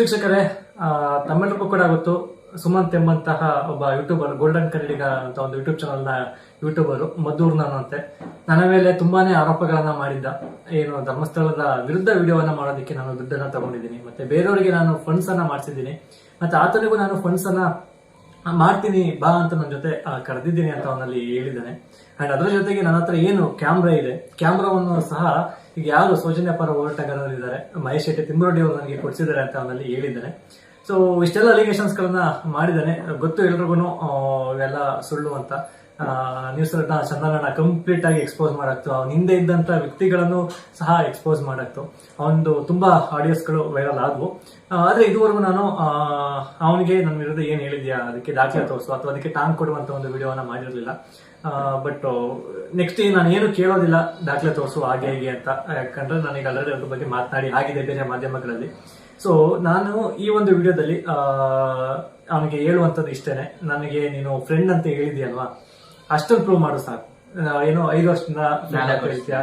ವೀಕ್ಷಕರೇ ತಮ್ಮೆಲ್ಲರಿಗೂ ಕೂಡ ಗೊತ್ತು, ಸುಮಂತ್ ಎಂಬಂತಹ ಒಬ್ಬ ಯೂಟ್ಯೂಬರ್ ಗೋಲ್ಡನ್ ಕನ್ನಡಿಗ ಅಂತ ಒಂದು ಯೂಟ್ಯೂಬ್ ಚಾನಲ್ನ ಯೂಟ್ಯೂಬರು, ಮದ್ದೂರ್ ನಾನು ನನ್ನ ಮೇಲೆ ತುಂಬಾನೇ ಆರೋಪಗಳನ್ನ ಮಾಡಿದ್ದ, ಏನು ಧರ್ಮಸ್ಥಳದ ವಿರುದ್ಧ ವಿಡಿಯೋವನ್ನ ಮಾಡೋದಕ್ಕೆ ನಾನು ದುಡ್ಡನ್ನ ತಗೊಂಡಿದ್ದೀನಿ. ಮತ್ತೆ ಬೇರೆಯವರಿಗೆ ನಾನು ಫಂಡ್ಸ್ ಅನ್ನ ಮಾಡಿಸಿದ್ದೀನಿ. ಮತ್ತೆ ಆತನಿಗೂ ನಾನು ಫಂಡ್ಸ್ ಅನ್ನ ಮಾಡ್ತೀನಿ, ಬಾ ಅಂತ ನನ್ನ ಜೊತೆ ಕರೆದಿದ್ದೀನಿ ಅಂತ ಅವನಲ್ಲಿ ಹೇಳಿದ್ದಾನೆ. ಅಂಡ್ ಅದರ ಜೊತೆಗೆ ನನ್ನ ಹತ್ರ ಏನು ಕ್ಯಾಮ್ರಾ ಇದೆ, ಕ್ಯಾಮ್ರಾವನ್ನು ಸಹ ಈಗ ಯಾರು ಸೌಜನ್ಯ ಪರ ಹೋರಾಟಗಾರರು ಇದ್ದಾರೆ ಮಹೇಶ್ ಶೆಟ್ಟಿ ಅವರು ನನಗೆ ಕೊಡಿಸಿದ್ದಾರೆ ಅಂತ ಅವನಲ್ಲಿ ಹೇಳಿದ್ದಾನೆ. ಸೊ ಇಷ್ಟೆಲ್ಲ ಅಲಿಗೇಷನ್ಸ್ ಗಳನ್ನ ಮಾಡಿದ್ದಾನೆ. ಗೊತ್ತು ಎಲ್ರಿಗೂ ಇವೆಲ್ಲ ಸುಳ್ಳು ಅಂತ. ನ್ಯೂಸ್ ಚಂದನನ್ನ ಕಂಪ್ಲೀಟ್ ಆಗಿ ಎಕ್ಸ್ಪೋಸ್ ಮಾಡಾಕ್ತು. ಅವನ ಹಿಂದೆ ಇದ್ದಂತ ವ್ಯಕ್ತಿಗಳನ್ನು ಸಹ ಎಕ್ಸ್ಪೋಸ್ ಮಾಡಾಕ್ತು. ಅವನದು ತುಂಬಾ ಆಡಿಯೋಸ್ಗಳು ವೈರಲ್ ಆದವು. ಆದ್ರೆ ಇದುವರೆಗೂ ನಾನು ಅವನಿಗೆ ನನ್ನ ವಿರುದ್ಧ ಏನ್ ಹೇಳಿದ್ಯಾ, ಅದಕ್ಕೆ ದಾಖಲೆ ತೋರಿಸು, ಅಥವಾ ಅದಕ್ಕೆ ಟಾಂಗ್ ಕೊಡುವಂತ ಒಂದು ವಿಡಿಯೋನ ಮಾಡಿರಲಿಲ್ಲ. ಬಟ್ ನೆಕ್ಸ್ಟ್ ನಾನು ಏನು ಕೇಳೋದಿಲ್ಲ, ದಾಖಲೆ ತೋರಿಸು ಹಾಗೆ ಹೀಗೆ ಅಂತ. ಯಾಕಂದ್ರೆ ನನಗೆ ಆಲ್ರೆಡಿ ಅದ್ರ ಬಗ್ಗೆ ಮಾತನಾಡಿ, ಆಗಿದೆ ಬೇರೆ ಮಾಧ್ಯಮಗಳಲ್ಲಿ. ಸೊ ನಾನು ಈ ಒಂದು ವಿಡಿಯೋದಲ್ಲಿ ಅವನಿಗೆ ಹೇಳುವಂಥದ್ದು ಇಷ್ಟೇನೆ. ನನಗೆ ನೀನು ಫ್ರೆಂಡ್ ಅಂತ ಹೇಳಿದ್ಯಲ್ವಾ ಅಷ್ಟೊಂದು ಪ್ರೂವ್ ಮಾಡು ಸಾಕು. ಏನೋ ಐದು ವರ್ಷದಿಂದ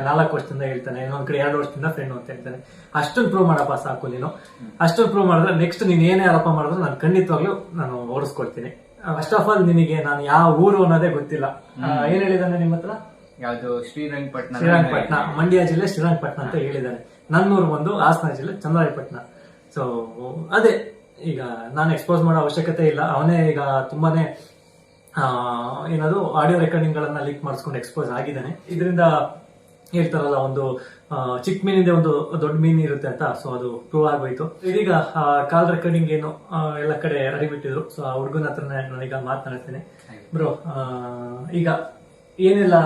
ನಾಲ್ಕು ವರ್ಷದಿಂದ ಹೇಳ್ತಾನೆ ಇನ್ನೊಂದ್ ಕಡೆ ಎರಡು ವರ್ಷದಿಂದ ಫ್ರೆಂಡ್ ಅಂತ ಹೇಳ್ತಾನೆ. ಅಷ್ಟೊಂದು ಪ್ರೂವ್ ಮಾಡಪ್ಪ ಸಾಕು ನೀನು. ಅಷ್ಟೊಂದು ಪ್ರೂವ್ ಮಾಡಿದ್ರೆ ನೆಕ್ಸ್ಟ್ ನೀನ್ ಏನೇ ಆರೋಪ ಮಾಡಿದ್ರು ನಾನು ಖಂಡಿತವಾಗ್ಲೂ ನಾನು ಓಡಿಸ್ಕೊಳ್ತೀನಿ ಫಸ್ಟ್ ಆಫ್ ಆಲ್ ನಿನಗೆ ನಾನು ಯಾವ ಊರು ಅನ್ನೋದೇ ಗೊತ್ತಿಲ್ಲ. ಏನ್ ಹೇಳಿದಾನೆ ನಿಮ್ಮ ಹತ್ರ? ಯಾವ್ದು ಶ್ರೀರಂಗಪಟ್ಟಣ ಶ್ರೀರಂಗಪಟ್ಟಣ ಮಂಡ್ಯ ಜಿಲ್ಲೆ ಶ್ರೀರಂಗಪಟ್ಟಣ ಅಂತ ಹೇಳಿದ್ದಾನೆ. ನನ್ನೂರು ಬಂದು ಹಾಸನ ಜಿಲ್ಲೆ ಚಂದ್ರಾಯಪಟ್ಟಣ ಸೊ ಅದೇ, ಈಗ ನಾನು ಎಕ್ಸ್ಪೋಸ್ ಮಾಡೋ ಅವಶ್ಯಕತೆ ಇಲ್ಲ. ಅವನೇ ಈಗ ತುಂಬಾನೇ ಏನದು ಆಡಿಯೋ ರೆಕಾರ್ಡಿಂಗ್ ಗಳನ್ನ ಲೀಕ್ ಮಾಡಿಸ್ಕೊಂಡು ಎಕ್ಸ್ಪೋಸ್ ಆಗಿದ್ದಾನೆ. ಇದರಿಂದ ಹೇಳ್ತಾರಲ್ಲ, ಒಂದು ಚಿಕ್ಕ ಮೀನಿಂದ ಒಂದು ದೊಡ್ಡ ಮೀನು ಇರುತ್ತೆ ಅಂತ. ಸೊ ಅದು ಪ್ರೂವ್ ಆಗೋಯ್ತು. ಇದೀಗ ಕಾಲ್ ರೆಕಾರ್ಡಿಂಗ್ ಏನು ಎಲ್ಲ ಕಡೆ ಹರಿಬಿಟ್ಟಿದ್ರು ಸೊ ಆ ಹುಡುಗನ ಹತ್ರ ನಾನೀಗ ಮಾತನಾಡ್ತೇನೆ. ಬ್ರೋ ಈಗ ಏನೆಲ್ಲ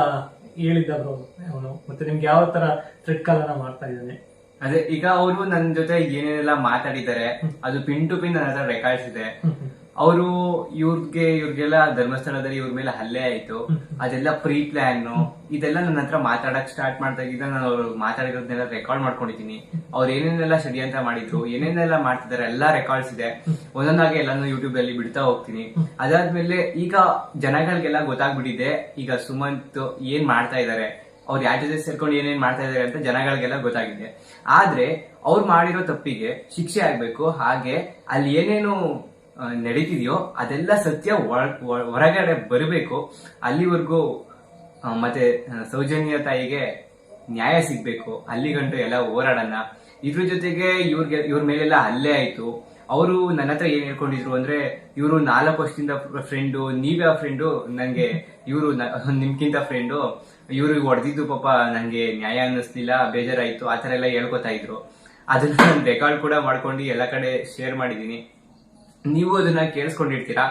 ಹೇಳಿದ್ದ ಬ್ರೋ ಅವನು? ಮತ್ತೆ ನಿಮ್ಗೆ ಯಾವ ತರ ಥ್ರೆಡ್ ಕಾಲನ್ನ ಮಾಡ್ತಾ ಇದ್ದಾನೆ? ಅದೇ ಈಗ ಅವರು ನನ್ನ ಜೊತೆ ಏನೇನೆಲ್ಲ ಮಾತಾಡಿದ್ದಾರೆ ಅದು ಪಿನ್ ಟು ಪಿನ್ ನನ್ನ ಹತ್ರ ರೆಕಾರ್ಡ್ಸ್ ಇದೆ ಅವರು ಇವ್ರಿಗೆ ಇವ್ರಿಗೆಲ್ಲ ಧರ್ಮಸ್ಥಳದಲ್ಲಿ ಇವ್ರ ಮೇಲೆ ಹಲ್ಲೆ ಆಯ್ತು. ಅದೆಲ್ಲ ಪ್ರೀ ಪ್ಲಾನ್ ಇದೆಲ್ಲ ನನ್ನ ಹತ್ರ ಮಾತಾಡಕ್ ಸ್ಟಾರ್ಟ್ ಮಾಡ್ದಾಗಿದ್ದ ನಾನು ಅವ್ರು ಮಾತಾಡಿರೋದನ್ನೆಲ್ಲ ರೆಕಾರ್ಡ್ ಮಾಡ್ಕೊಂಡಿದ್ದೀನಿ. ಅವ್ರು ಏನೇನೆಲ್ಲ ಷಡ್ಯಂತ್ರ ಮಾಡಿದ್ರು ಏನೇನೆಲ್ಲ ಮಾಡ್ತಿದ್ದಾರೆ ಎಲ್ಲ ರೆಕಾರ್ಡ್ಸ್ ಇದೆ. ಒಂದೊಂದಾಗಿ ಎಲ್ಲಾನು ಯೂಟ್ಯೂಬ್ ಅಲ್ಲಿ ಬಿಡ್ತಾ ಹೋಗ್ತೀನಿ. ಅದಾದ್ಮೇಲೆ ಈಗ ಜನಗಳಿಗೆಲ್ಲ ಗೊತ್ತಾಗ್ಬಿಟ್ಟಿದೆ ಈಗ ಸುಮಂತ್ ಏನ್ ಮಾಡ್ತಾ ಇದ್ದಾರೆ ಅವ್ರು ಯಾರ ಜೊತೆ ಸೇರ್ಕೊಂಡು ಏನೇನ್ ಮಾಡ್ತಾ ಇದಾರೆ ಅಂತ ಜನಗಳಿಗೆಲ್ಲ ಗೊತ್ತಾಗಿದೆ. ಆದ್ರೆ ಅವ್ರು ಮಾಡಿರೋ ತಪ್ಪಿಗೆ ಶಿಕ್ಷೆ ಆಗ್ಬೇಕು, ಹಾಗೆ ಅಲ್ಲಿ ಏನೇನು ನಡೀತಿದೆಯೋ ಅದೆಲ್ಲ ಸತ್ಯ ಹೊರಗಡೆ ಬರಬೇಕು. ಅಲ್ಲಿವರೆಗೂ ಮತ್ತೆ ಸೌಜನ್ಯ ತಾಯಿಗೆ ನ್ಯಾಯ ಸಿಗ್ಬೇಕು. ಅಲ್ಲಿ ಗಂಟು ಎಲ್ಲ ಹೋರಾಡೋಣ. ಇದ್ರ ಜೊತೆಗೆ ಇವ್ರಿಗೆ, ಇವ್ರ ಮೇಲೆಲ್ಲ ಹಲ್ಲೆ ಆಯ್ತು. ಅವರು ನನ್ನ ಹತ್ರ ಏನ್ ಹೇಳ್ಕೊಂಡಿದ್ರು ಅಂದ್ರೆ, ಇವರು ನಾಲ್ಕು ವರ್ಷದಿಂದ ಫ್ರೆಂಡು ನೀವ್ಯಾವ ಫ್ರೆಂಡು ನನಗೆ ಇವರು ನಿಮ್ಗಿಂತ ಫ್ರೆಂಡು ಇವ್ರು ಹೊಡೆದಿದ್ದು ಪಾಪ ನಂಗೆ ನ್ಯಾಯ ಅನ್ನಿಸ್ಲಿಲ್ಲ, ಬೇಜಾರಾಯ್ತು, ಆ ಥರ ಎಲ್ಲ ಹೇಳ್ಕೊತಾ ಇದ್ರು. ಅದನ್ನ ನಾನು ರೆಕಾರ್ಡ್ ಕೂಡ ಮಾಡ್ಕೊಂಡು ಎಲ್ಲ ಕಡೆ ಶೇರ್ ಮಾಡಿದ್ದೀನಿ ನೀವು ಅದನ್ನ ಕೇಳಿಸ್ಕೊಂಡಿರ್ತೀರಾ?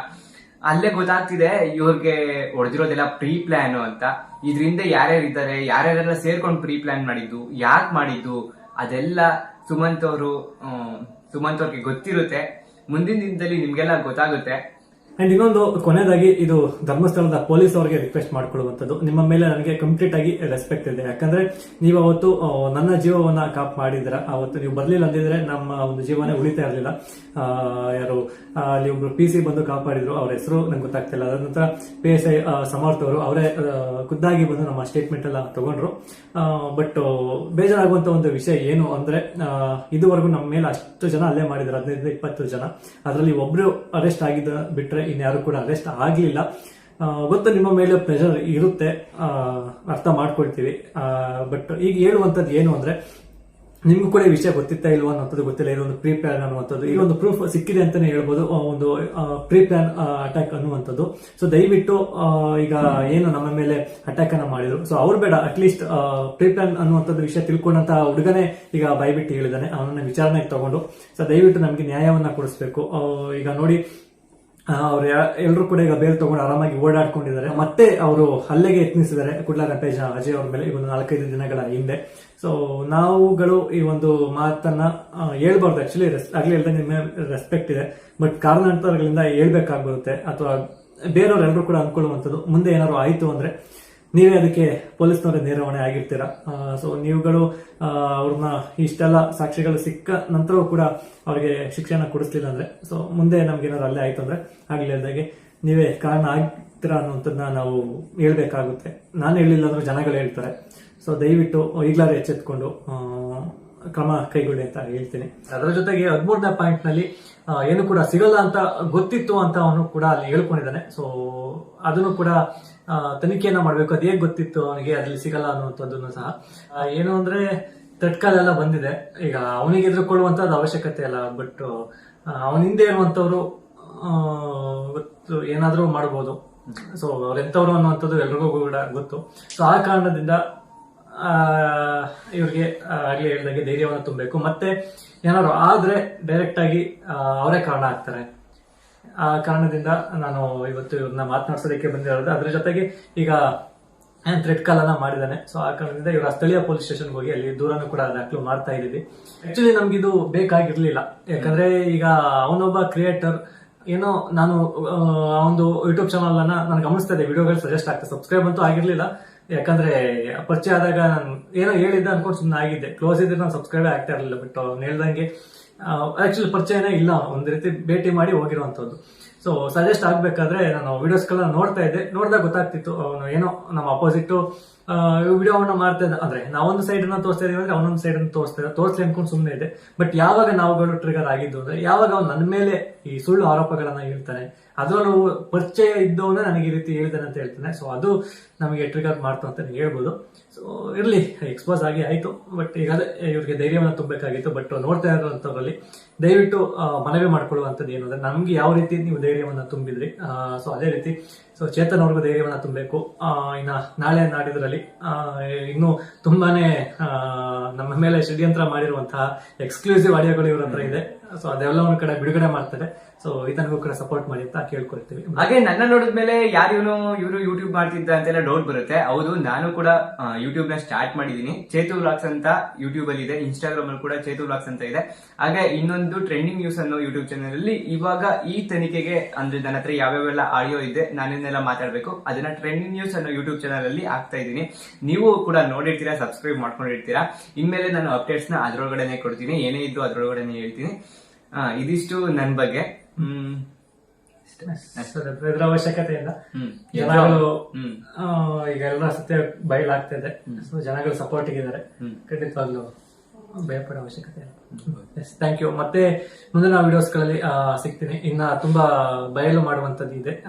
ಅಲ್ಲೇ ಗೊತ್ತಾಗ್ತಿದೆ, ಇವ್ರಿಗೆ ಹೊಡೆದಿರೋದೆಲ್ಲ ಪ್ರೀ ಪ್ಲಾನ್ ಅಂತ. ಇದರಿಂದ ಯಾರ್ಯಾರು ಇದ್ದಾರೆ, ಯಾರ್ಯಾರೆಲ್ಲ ಸೇರ್ಕೊಂಡು ಪ್ರೀ ಪ್ಲಾನ್ ಮಾಡಿದ್ದು, ಯಾಕೆ ಮಾಡಿದ್ದು, ಅದೆಲ್ಲ ಸುಮಂತ್ ಅವರು ಸುಮಂತ್ ಅವ್ರಿಗೆ ಗೊತ್ತಿರುತ್ತೆ. ಮುಂದಿನ ದಿನದಲ್ಲಿ ನಿಮ್ಗೆಲ್ಲ ಗೊತ್ತಾಗುತ್ತೆ. ಅಂಡ್ ಇನ್ನೊಂದು ಕೊನೆಯದಾಗಿ ಇದು ಧರ್ಮಸ್ಥಳದ ಪೊಲೀಸ್ ಅವರಿಗೆ ರಿಕ್ವೆಸ್ಟ್ ಮಾಡ್ಕೊಳ್ಳುವಂಥದ್ದು. ನಿಮ್ಮ ಮೇಲೆ ನನಗೆ ಕಂಪ್ಲೀಟ್ ಆಗಿ ರೆಸ್ಪೆಕ್ಟ್ ಇದೆ. ಯಾಕಂದ್ರೆ ನೀವು ಅವತ್ತು ನನ್ನ ಜೀವವನ್ನ ಕಾಪ್ ಮಾಡಿದ್ರ ಅವತ್ತು ನೀವು ಬರ್ಲಿಲ್ಲ ಅಂದಿದ್ರೆ ನಮ್ಮ ಒಂದು ಜೀವನ ಉಳಿತಾ ಇರಲಿಲ್ಲ. ಯಾರು ಅಲ್ಲಿ ಒಬ್ರು ಪಿ ಸಿ ಬಂದು ಕಾಪಾಡಿದ್ರು. ಅವ್ರ ಹೆಸರು ನಂಗೆ ಗೊತ್ತಾಗ್ತಿಲ್ಲ. ಅದರ ನಂತರ ಪಿ ಎಸ್ ಐ ಸಮರ್ಥ ಅವರು ಅವರೇ ಖುದ್ದಾಗಿ ಬಂದು ನಮ್ಮ ಸ್ಟೇಟ್ಮೆಂಟ್ ಎಲ್ಲ ತಗೊಂಡ್ರು. ಬಟ್ ಬೇಜಾರಾಗುವಂತ ಒಂದು ವಿಷಯ ಏನು ಅಂದ್ರೆ ಇದುವರೆಗೂ ನಮ್ಮ ಮೇಲೆ ಅಷ್ಟು ಜನ ಅಲ್ಲೇ ಮಾಡಿದ್ರು. ಹದಿನೈದು ಇಪ್ಪತ್ತು ಜನ. ಅದರಲ್ಲಿ ಒಬ್ರು ಅರೆಸ್ಟ್ ಆಗಿದ್ದ ಬಿಟ್ರೆ ಇನ್ಯಾರು ಕೂಡ ಅರೆಸ್ಟ್ ಆಗ್ಲಿಲ್ಲ. ಗೊತ್ತು ನಿಮ್ಮ ಮೇಲೆ ಪ್ರೆಷರ್ ಇರುತ್ತೆ ಅರ್ಥ ಮಾಡ್ಕೊಳ್ತೀವಿ. ಬಟ್ ಈಗ ಹೇಳುವಂಥದ್ದು ಏನು ಅಂದ್ರೆ, ನಿಮ್ಗೂ ಕೂಡ ಈ ವಿಷಯ ಗೊತ್ತಿತ್ತಾ ಇಲ್ವಾ ಅನ್ನೋದು ಗೊತ್ತಿಲ್ಲ. ಇದೊಂದು ಪ್ರೀ ಪ್ಲಾನ್ ಅನ್ನುವಂಥದ್ದು. ಈ ಒಂದು ಪ್ರೂಫ್ ಸಿಕ್ಕಿದೆ ಅಂತಾನೆ ಹೇಳ್ಬೋದು. ಒಂದು ಪ್ರೀ ಪ್ಲಾನ್ ಅಟ್ಯಾಕ್ ಅನ್ನುವಂಥದ್ದು. ಸೊ ದಯವಿಟ್ಟು ಈಗ ಏನು ನಮ್ಮ ಮೇಲೆ ಅಟ್ಯಾಕ್ ಅನ್ನ ಮಾಡಿದ್ರು. ಸೊ ಅವ್ರು ಬೇಡ. ಅಟ್ಲೀಸ್ಟ್ ಪ್ರೀ ಪ್ಲಾನ್ ಅನ್ನುವಂಥದ್ದು ವಿಷಯ ತಿಳ್ಕೊಂಡಂತ ಹುಡುಗನೇ ಈಗ ಬಾಯ್ಬಿಟ್ಟು ಹೇಳಿದಾನೆ. ಅವನನ್ನ ವಿಚಾರಣೆಗೆ ತಗೊಂಡು. ಸೊ ದಯವಿಟ್ಟು ನಮಗೆ ನ್ಯಾಯವನ್ನ ಕೊಡಿಸ್ಬೇಕು. ಈಗ ನೋಡಿ ಅವ್ರು ಎಲ್ಲರೂ ಕೂಡ ಈಗ ಬೇಲ್ ತಗೊಂಡು ಆರಾಮಾಗಿ ಓಡಾಡ್ಕೊಂಡಿದ್ದಾರೆ. ಮತ್ತೆ ಅವರು ಹಲ್ಲೆಗೆ ಯತ್ನಿಸಿದ್ದಾರೆ. ಕುಡ್ಲಾರಂಪೇಜ ಅಜಯ್ ಅವ್ರ ಮೇಲೆ ಈ ಒಂದು ನಾಲ್ಕೈದು ದಿನಗಳ ಹಿಂದೆ. ಸೊ ನಾವುಗಳು ಈ ಒಂದು ಮಾತನ್ನ ಹೇಳ್ಬಾರ್ದು. ಆಕ್ಚುಲಿ ಆಗ್ಲಿ ಹೇಳ್ದೆ, ನಿಮ್ಮ ರೆಸ್ಪೆಕ್ಟ್ ಇದೆ. ಬಟ್ ಕಾರಣಾಂತರಗಳಿಂದ ಹೇಳ್ಬೇಕಾಗ್ಬರುತ್ತೆ ಅಥವಾ ಬೇರೆಯವರೆಲ್ಲರೂ ಕೂಡ ಅನ್ಕೊಳ್ಳುವಂಥದ್ದು ಮುಂದೆ ಏನಾದ್ರು ಆಯ್ತು ಅಂದ್ರೆ ನೀವೇ ಅದಕ್ಕೆ ಪೊಲೀಸ್ನವರೇ ನೇರ ಹೊಣೆ ಆಗಿರ್ತೀರಾ ಸೊ ನೀವುಗಳು ಅವ್ರನ್ನ ಇಷ್ಟೆಲ್ಲ ಸಾಕ್ಷಿಗಳು ಸಿಕ್ಕ ನಂತರವೂ ಕೂಡ ಅವ್ರಿಗೆ ಶಿಕ್ಷಣ ಕೊಡಿಸ್ಲಿಲ್ಲ ಅಂದ್ರೆ ಸೊ ಮುಂದೆ ನಮ್ಗೆ ಏನಾದ್ರು ಅಲ್ಲೇ ಆಯ್ತು ಅಂದ್ರೆ, ಆಗ್ಲಿ ಇಲ್ದಾಗೆ ನೀವೇ ಕಾರಣ ಆಗ್ತೀರ ಅನ್ನುವಂಥದ್ದನ್ನ ನಾವು ಹೇಳ್ಬೇಕಾಗುತ್ತೆ. ನಾನು ಹೇಳಿಲ್ಲ ಅಂದ್ರೆ ಜನಗಳು ಹೇಳ್ತಾರೆ. ಸೊ ದಯವಿಟ್ಟು ಈಗಲಾದ್ರೆ ಎಚ್ಚೆತ್ಕೊಂಡು ಕ್ರಮ ಕೈಗೊಳ್ಳಿ ಅಂತ ಹೇಳ್ತೀನಿ. ಅದರ ಜೊತೆಗೆ ಹದಿಮೂರನೇ ಪಾಯಿಂಟ್ನಲ್ಲಿ ಏನು ಕೂಡ ಸಿಗಲ್ಲ ಅಂತ ಗೊತ್ತಿತ್ತು ಅಂತ ಅವನು ಕೂಡ ಅಲ್ಲಿ ಹೇಳ್ಕೊಂಡಿದ್ದಾನೆ. ಸೊ ಅದನ್ನು ಕೂಡ ತನಿಖೆಯನ್ನ ಮಾಡಬೇಕು. ಅದು ಹೇಗೆ ಗೊತ್ತಿತ್ತು? ಅವನಿಗೆ ಅದ್ರಲ್ಲಿ ಸಿಗಲ್ಲ ಅನ್ನುವಂಥದ್ದನ್ನು ಸಹ. ಏನು ಅಂದ್ರೆ, ತಟ್ಕಾಲೆಲ್ಲ ಬಂದಿದೆ. ಈಗ ಅವನಿಗೆ ಎದುರುಕೊಳ್ಳುವಂತದ್ದು ಅವಶ್ಯಕತೆ ಇಲ್ಲ ಬಟ್ ಅವನ ಹಿಂದೆ ಇರುವಂತವ್ರು ಗೊತ್ತು, ಏನಾದ್ರೂ ಮಾಡಬಹುದು ಸೊ ಅವರೆಂತವ್ರು ಅನ್ನುವಂಥದ್ದು ಎಲ್ರಿಗೂ ಕೂಡ ಗೊತ್ತು. ಸೊ ಆ ಕಾರಣದಿಂದ ಇವ್ರಿಗೆ ಆಗ್ಲೇ ಹೇಳಿದಾಗೆ ಧೈರ್ಯವನ್ನು ತುಂಬಬೇಕು. ಮತ್ತೆ, ಏನಾದ್ರು ಆದ್ರೆ ಡೈರೆಕ್ಟ್ ಆಗಿ ಅವರೇ ಕಾರಣ ಆಗ್ತಾರೆ. ಆ ಕಾರಣದಿಂದ ನಾನು ಇವತ್ತು ಇವ್ರನ್ನ ಮಾತನಾಡ್ಸೋದಕ್ಕೆ ಬಂದಿರೋದು. ಅದ್ರ ಜೊತೆಗೆ ಈಗ ಥ್ರೆಡ್ ಕಾಲ್ ಅನ್ನ ಮಾಡಿದ್ದಾನೆ. ಸೊ ಆ ಕಾರಣದಿಂದ ಇವರ ಸ್ಥಳೀಯ ಪೊಲೀಸ್ ಸ್ಟೇಷನ್ಗೆ ಹೋಗಿ ಅಲ್ಲಿ ದೂರನೂ ಕೂಡ ದಾಖಲು ಮಾಡ್ತಾ ಇದ್ದೀವಿ. ಆಕ್ಚುಲಿ ನಮ್ಗಿದು ಬೇಕಾಗಿರ್ಲಿಲ್ಲ. ಯಾಕಂದ್ರೆ ಈಗ ಅವನೊಬ್ಬ ಕ್ರಿಯೇಟರ್ ಏನೋ ನಾನು ಒಂದು ಯೂಟ್ಯೂಬ್ ಚಾನಲ್ ಅನ್ನ ನಾನು ಗಮನಿಸ್ತಾ ಇದ್ದೆ. ವಿಡಿಯೋಗಳು ಸಜೆಸ್ಟ್ ಆಗ್ತದೆ ಸಬ್ಸ್ಕ್ರೈಬ್ ಅಂತೂ ಆಗಿರ್ಲಿಲ್ಲ. ಯಾಕಂದ್ರೆ, ಪರಿಚಯ ಆದಾಗ ನಾನು ಏನೋ ಹೇಳಿದ್ದೆ ಅನ್ಕೊಂಡು ಸುಮ್ಮನೆ ಆಗಿದ್ದೆ. ಕ್ಲೋಸ್ ಇದ್ರೆ ನಾನು ಸಬ್ಸ್ಕ್ರೈಬ್ ಆಗ್ತಾ ಇರಲಿಲ್ಲ ಬಟ್ ಅವ್ನು ಹೇಳ್ದಂಗೆ ಆಕ್ಚುಲಿ ಪರಿಚಯನೇ ಇಲ್ಲ. ಒಂದು ರೀತಿ ಭೇಟಿ ಮಾಡಿ ಹೋಗಿರುವಂತದ್ದು ಸೊ ಸಜೆಸ್ಟ್ ಆಗ್ಬೇಕಾದ್ರೆ ನಾನು ವಿಡಿಯೋಸ್ಗಳನ್ನ ನೋಡ್ತಾ ಇದ್ದೆ. ನೋಡಿದಾಗ ಗೊತ್ತಾಗ್ತಿತ್ತು, ಅವನು ಏನೋ ನಮ್ಮ ಅಪೋಸಿಟ್ ವಿಡಿಯೋವನ್ನ ಮಾಡ್ತಾ ಇದ್ದ ಅಂದ್ರೆ ನಾವೊಂದು ಸೈಡ್ ಅನ್ನ ತೋರಿಸ್ತಾ ಇದೀವಿ ಅಂದ್ರೆ ಅವನೊಂದು ಸೈಡ್ ಅನ್ನು ತೋರಿಸ್ತಾ ಇದ್ದ ತೋರಿಸ್ಲಿ ಅನ್ಕೊಂಡು ಸುಮ್ಮನೆ ಇದೆ ಬಟ್ ಯಾವಾಗ ನಾವುಗಳು ಟ್ರಿಗರ್ ಆಗಿದ್ದು ಅಂದ್ರೆ ಯಾವಾಗ ಅವ್ನು ನನ್ನ ಮೇಲೆ ಈ ಸುಳ್ಳು ಆರೋಪಗಳನ್ನ ಹೇಳ್ತಾನೆ, ಅದರಲ್ಲೂ ಪರಿಚಯ ಇದ್ದವನ್ನ ನನಗೆ ಈ ರೀತಿ ಹೇಳ್ತಾನೆ ಅಂತ ಹೇಳ್ತಾನೆ. ಸೊ ಅದು ನಮಗೆ ಟ್ರಿಗರ್ ಮಾಡ್ತು ಅಂತ ಹೇಳ್ಬೋದು. ಸೊ ಇರ್ಲಿ ಎಕ್ಸ್ಪೋಸ್ ಆಗಿ ಆಯ್ತು. ಬಟ್ ಈಗ ಅದೇ ಇವ್ರಿಗೆ ಧೈರ್ಯವನ್ನು ತುಂಬಬೇಕಾಗಿತ್ತು. ಬಟ್ ನೋಡ್ತಾ ಇರೋಂಥವ್ರಲ್ಲಿ ದಯವಿಟ್ಟು ಮನವಿ ಮಾಡ್ಕೊಳ್ಳುವಂಥದ್ದು ಏನು ಅಂದ್ರೆ ನಮ್ಗೆ ಯಾವ ರೀತಿ ನೀವು ಧೈರ್ಯವನ್ನು ತುಂಬಿದ್ರಿ. ಸೊ ಅದೇ ರೀತಿ ಸೊ ಚೇತನ್ ಅವ್ರಿಗೂ ಧೈರ್ಯವನ್ನ ತುಂಬಬೇಕು. ಇನ್ನು ನಾಳೆ ನಾಡಿದ್ರಲ್ಲಿ ಇನ್ನು ತುಂಬಾನೇ ನಮ್ಮ ಮೇಲೆ ಷಡ್ಯಂತ್ರ ಮಾಡಿರುವಂತಹ ಎಕ್ಸ್ಕ್ಲೂಸಿವ್ ಆಡಿಯೋಗಳು ಇವ್ರ ಹತ್ರ ಇದೆ. ಸೊ ಅದೆಲ್ಲ ಒಂದ್ ಕಡೆ ಬಿಡುಗಡೆ ಮಾಡ್ತಾರೆ ಸೊ ಇದನ್ಗೂ ಕೂಡ ಸಪೋರ್ಟ್ ಮಾಡಿ ಅಂತ ಕೇಳ್ಕೊಳ್ತೀವಿ. ಹಾಗೆ ನನ್ನ ನೋಡಿದ್ಮೇಲೆ ಯಾರು ಇವನು ಇವರು ಯೂಟ್ಯೂಬ್ ಮಾಡ್ತಿದ್ದ ಅಂತೆಲ್ಲ ಡೌಟ್ ಬರುತ್ತೆ. ಹೌದು, ನಾನು ಕೂಡ ಯೂಟ್ಯೂಬ್ನ ಸ್ಟಾರ್ಟ್ ಮಾಡಿದೀನಿ. ಚೇತು ವ್ಲಾಗ್ಸ್ ಅಂತ ಯೂಟ್ಯೂಬ್ ಅಲ್ಲಿ ಇದೆ. ಇನ್ಸ್ಟಾಗ್ರಾಮ್ ಅಲ್ಲಿ ಕೂಡ ಚೇತು ವ್ಲಾಗ್ಸ್ ಅಂತ ಇದೆ. ಹಾಗೆ ಇನ್ನೊಂದು ಟ್ರೆಂಡಿಂಗ್ ನ್ಯೂಸ್ ಅನ್ನೋ ಯೂಟ್ಯೂಬ್ ಚಾನಲ್ ಅಲ್ಲಿ ಇವಾಗ ಈ ತನಿಖೆಗೆ, ಅಂದ್ರೆ ನನ್ನ ಹತ್ರ ಯಾವ್ಯಾವೆಲ್ಲ ಆಡಿಯೋ ಇದೆ ನಾನೇನೆಲ್ಲ ಮಾತಾಡಬೇಕು. ಅದನ್ನ ಟ್ರೆಂಡಿಂಗ್ ನ್ಯೂಸ್ ಅನ್ನೋ ಯೂಟ್ಯೂಬ್ ಚಾನಲ್ ಅಲ್ಲಿ ಹಾಕ್ತಾ ಇದ್ದೀನಿ. ನೀವು ಕೂಡ ನೋಡಿರ್ತೀರಾ ಸಬ್ಸ್ಕ್ರೈಬ್ ಮಾಡ್ಕೊಂಡಿರ್ತೀರಾ. ಇನ್ಮೇಲೆ ನಾನು ಅಪ್ಡೇಟ್ಸ್ನ ಅದ್ರೊಳಗಡೆನೆ ಕೊಡ್ತೀನಿ. ಏನೇ ಇದ್ದು ಅದ್ರೊಳಗಡೆನೆ ಹೇಳ್ತೀನಿ. ಆ, ಇದಿಷ್ಟು ನನ್ ಬಗ್ಗೆ. ಹ್ಮ್. ಇದ್ರ ಅವಶ್ಯಕತೆ ಇಲ್ಲ ಜನಗಳು ಈಗ ಎಲ್ಲ ಸತ್ಯ ಬಯಲಾಗ್ತಿದೆ. ಸೊ ಜನಗಳು ಸಪೋರ್ಟ್ ಇದ್ದಾರೆ ಖಂಡಿತವಾಗ್ಲು ಭಯಪಡೋ ಅವಶ್ಯಕತೆ ಇಲ್ಲ. ಥ್ಯಾಂಕ್ ಯು ಮತ್ತೆ ಮುಂದಿನ ವಿಡಿಯೋಸ್ಗಳಲ್ಲಿ ಸಿಗ್ತೀನಿ. ಇನ್ನ ತುಂಬಾ ಬಯಲು ಮಾಡುವಂತದ್ದು ಇದೆ.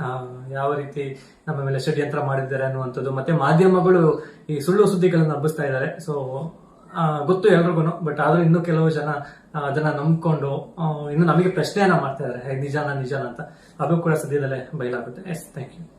ಯಾವ ರೀತಿ ನಮ್ಮ ಮೇಲೆ ಷಡ್ಯಂತ್ರ ಮಾಡಿದ್ದಾರೆ ಅನ್ನುವಂಥದ್ದು. ಮತ್ತೆ ಮಾಧ್ಯಮಗಳು ಈ ಸುಳ್ಳು ಸುದ್ದಿಗಳನ್ನು ಹಬ್ಬಿಸ್ತಾ ಇದ್ದಾರೆ. ಸೊ ಗೊತ್ತು ಎಲ್ರಿಗೂ ಬಟ್ ಆದ್ರೂ ಇನ್ನೂ ಕೆಲವು ಜನ ಅದನ್ನ ನಂಬ್ಕೊಂಡು ಇನ್ನು ನಮಗೆ ಪ್ರಶ್ನೆಯನ್ನ ಮಾಡ್ತಾ ಇದಾರೆ. ನಿಜಾನ ನಿಜಾನ ಅಂತ. ಅದು ಕೂಡ ಸದ್ಯದಲ್ಲೇ ಬಯಲಾಗುತ್ತೆ. Yes thank you